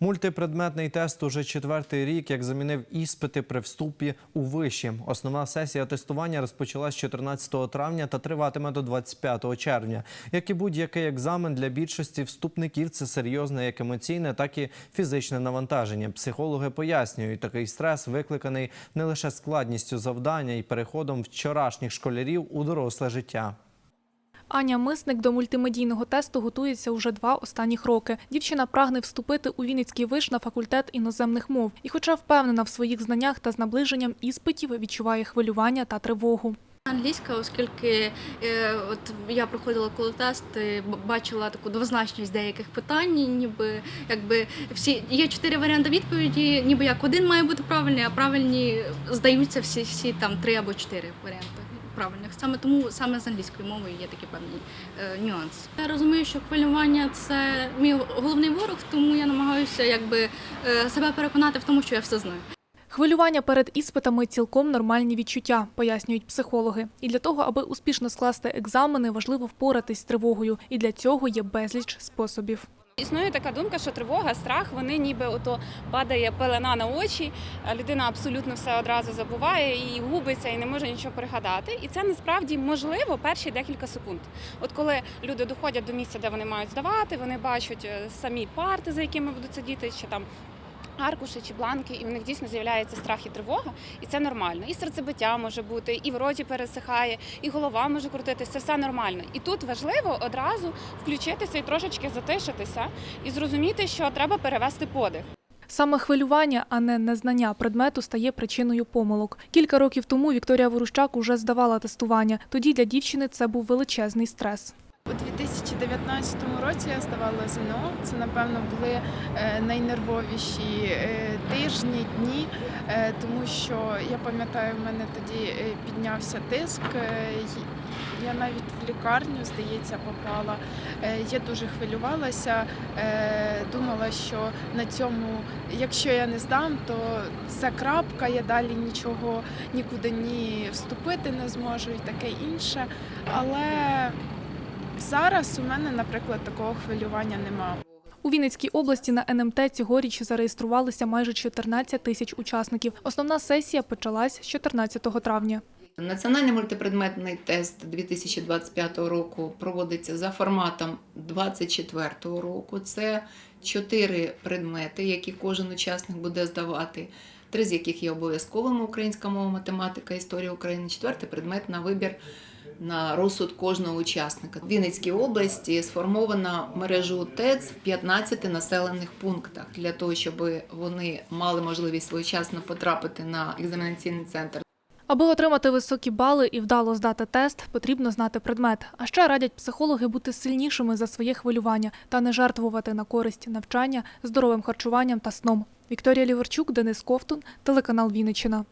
Мультипредметний тест уже четвертий рік, як замінив іспити при вступі у виші. Основна сесія тестування розпочалась 14 травня та триватиме до 25 червня. Як і будь-який екзамен для більшості вступників, це серйозне як емоційне, так і фізичне навантаження. Психологи пояснюють, такий стрес викликаний не лише складністю завдання і переходом вчорашніх школярів у доросле життя. Аня Мисник до мультимедійного тесту готується уже два останніх роки. Дівчина прагне вступити у Вінницький виш на факультет іноземних мов. І, хоча впевнена в своїх знаннях та з наближенням іспитів, відчуває хвилювання та тривогу. Англійська, оскільки е, от я проходила коли тест, бачила таку двозначність деяких питань, ніби якби всі є чотири варіанти відповіді, ніби як один має бути правильний, а правильні здаються всі, всі там три або чотири варіанти правильних. Саме тому саме з англійською мовою є такі певні е, нюанси. Я розумію, що хвилювання це мій головний ворог, тому я намагаюся якби е, себе переконати в тому, що я все знаю. Хвилювання перед іспитами цілком нормальні відчуття, пояснюють психологи. І для того, аби успішно скласти екзамени, важливо впоратись з тривогою. І для цього є безліч способів. Існує така думка, що тривога, страх, вони ніби ото падає пелена на очі, людина абсолютно все одразу забуває і губиться, і не може нічого пригадати. І це насправді можливо перші декілька секунд. От коли люди доходять до місця, де вони мають здавати, вони бачать е, самі парти, за якими будуть сидіти, чи там. Аркуші чи бланки, і у них дійсно з'являється страх і тривога, і це нормально. І серцебиття може бути, і в роті пересихає, і голова може крутитися. Це все нормально. І тут важливо одразу включитися і трошечки затишитися, і зрозуміти, що треба перевести подих. Саме хвилювання, а не незнання предмету стає причиною помилок. Кілька років тому Вікторія Ворущак уже здавала тестування. Тоді для дівчини це був величезний стрес. У 2019 році я здавала ЗНО. Це напевно були е, найнервовіші е, тижні, дні, е, тому що я пам'ятаю, в мене тоді піднявся тиск. Я навіть в лікарню, здається, попала. Я дуже хвилювалася, думала, що на цьому, якщо я не здам, то це крапка, я далі нічого нікуди ні вступити не зможу і таке інше. Але Зараз у мене, наприклад, такого хвилювання немає. У Вінницькій області на НМТ цьогоріч зареєструвалися майже 14 тисяч учасників. Основна сесія почалась 14 травня. Національний мультипредметний тест 2025 року проводиться за форматом 2024 року. Це чотири предмети, які кожен учасник буде здавати. Три з яких є обов'язковими українська мова, математика, історія України. Четвертий предмет на вибір на розсуд кожного учасника. В Вінницькій області сформована мережу ТЕЦ в 15 населених пунктах для того, щоб вони мали можливість своєчасно потрапити на екзаменаційний центр. Аби отримати високі бали і вдало здати тест, потрібно знати предмет. А ще радять психологи бути сильнішими за своє хвилювання та не жертвувати на користь навчання, здоровим харчуванням та сном. Вікторія Ліверчук, Денис Ковтун, телеканал Вінниччина.